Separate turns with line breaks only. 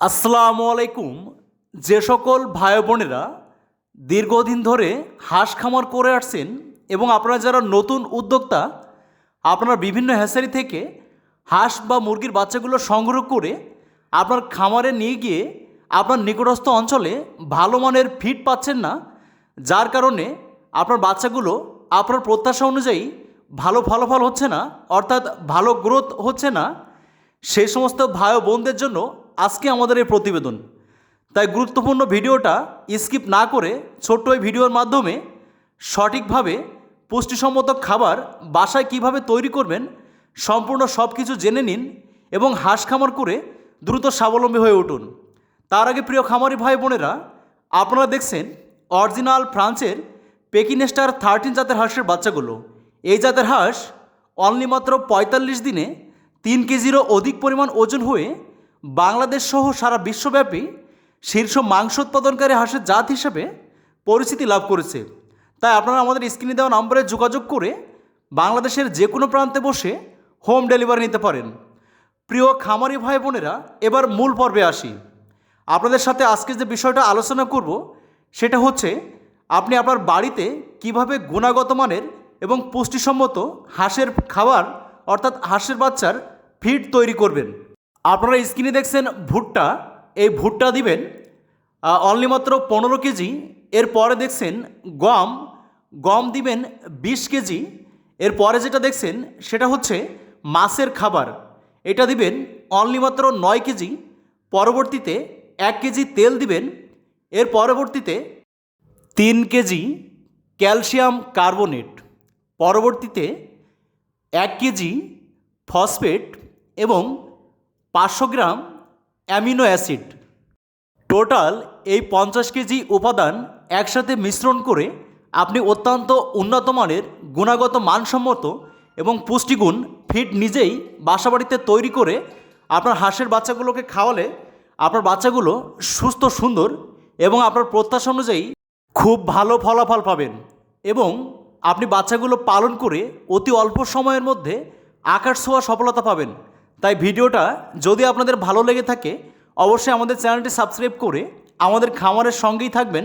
আসসালামু আলাইকুম। যে সকল ভাই বোনেরা দীর্ঘদিন ধরে হাঁস খামার করে আসছেন এবং আপনারা যারা নতুন উদ্যোক্তা, আপনারা বিভিন্ন হ্যাসারি থেকে হাঁস বা মুরগির বাচ্চাগুলো সংগ্রহ করে আপনার খামারে নিয়ে গিয়ে আপনার নিকটস্থ অঞ্চলে ভালো মানের ফিড পাচ্ছেন না, যার কারণে আপনার বাচ্চাগুলো আপনার প্রত্যাশা অনুযায়ী ভালো ফলাফল হচ্ছে না, অর্থাৎ ভালো গ্রোথ হচ্ছে না। সেই সমস্ত ভাই বোনদের জন্য আজকে আমাদের এই প্রতিবেদন। তাই গুরুত্বপূর্ণ ভিডিওটা স্কিপ না করে ছোট্ট এই ভিডিওর মাধ্যমে সঠিকভাবে পুষ্টিসম্মত খাবার বাসায় কীভাবে তৈরি করবেন, সম্পূর্ণ সব কিছু জেনে নিন এবং হাঁস খামার করে দ্রুত স্বাবলম্বী হয়ে উঠুন। তার আগে প্রিয় খামারি ভাই বোনেরা, আপনারা দেখছেন অরিজিনাল ফ্রান্সের পেকিনেস্টার থার্টিন জাতের হাঁসের বাচ্চাগুলো। এই জাতের হাঁস অনলি মাত্র পঁয়তাল্লিশ দিনে তিন কেজিরও অধিক পরিমাণ ওজন হয়ে বাংলাদেশ সহ সারা বিশ্বব্যাপী শীর্ষ মাংস উৎপাদনকারী হাঁসের জাত হিসেবে পরিচিতি লাভ করেছে। তাই আপনারা আমাদের স্ক্রিনে দেওয়া নম্বরে যোগাযোগ করে বাংলাদেশের যে কোনো প্রান্তে বসে হোম ডেলিভারি নিতে পারেন। প্রিয় খামারি ভাই বোনেরা, এবার মূল পর্বে আসি। আপনাদের সাথে আজকে যে বিষয়টা আলোচনা করব, সেটা হচ্ছে আপনি আপনার বাড়িতে কীভাবে গুণাগত মানের এবং পুষ্টিসম্মত হাঁসের খাবার, অর্থাৎ হাঁসের বাচ্চার ফিড তৈরি করবেন। আপনারা স্ক্রিনে দেখছেন ভুট্টা। এই ভুট্টা দিবেন অনলি মাত্র পনেরো কেজি। এরপরে দেখছেন গম। গম দিবেন বিশ কেজি। এরপরে যেটা দেখছেন, সেটা হচ্ছে মাছের খাবার। এটা দিবেন অনলি মাত্র নয় কেজি। পরবর্তীতে এক কেজি তেল দিবেন। এর পরবর্তীতে তিন কেজি ক্যালসিয়াম কার্বোনেট। পরবর্তীতে এক কেজি ফসফেট এবং পাঁচশো গ্রাম অ্যামিনো অ্যাসিড। টোটাল এই পঞ্চাশ কেজি উপাদান একসাথে মিশ্রণ করে আপনি অত্যন্ত উন্নত মানের গুণাগত মানসম্মত এবং পুষ্টিগুণ ফিড নিজেই বাসাবাড়িতে তৈরি করে আপনার হাঁসের বাচ্চাগুলোকে খাওয়ালে আপনার বাচ্চাগুলো সুস্থ, সুন্দর এবং আপনার প্রত্যাশা অনুযায়ী খুব ভালো ফলাফল পাবেন এবং আপনি বাচ্চাগুলো পালন করে অতি অল্প সময়ের মধ্যে আকাশ ছোঁয়া সফলতা পাবেন। তাই ভিডিওটা যদি আপনাদের ভালো লেগে থাকে, অবশ্যই আমাদের চ্যানেলটি সাবস্ক্রাইব করে আমাদের খামারের সঙ্গেই থাকবেন।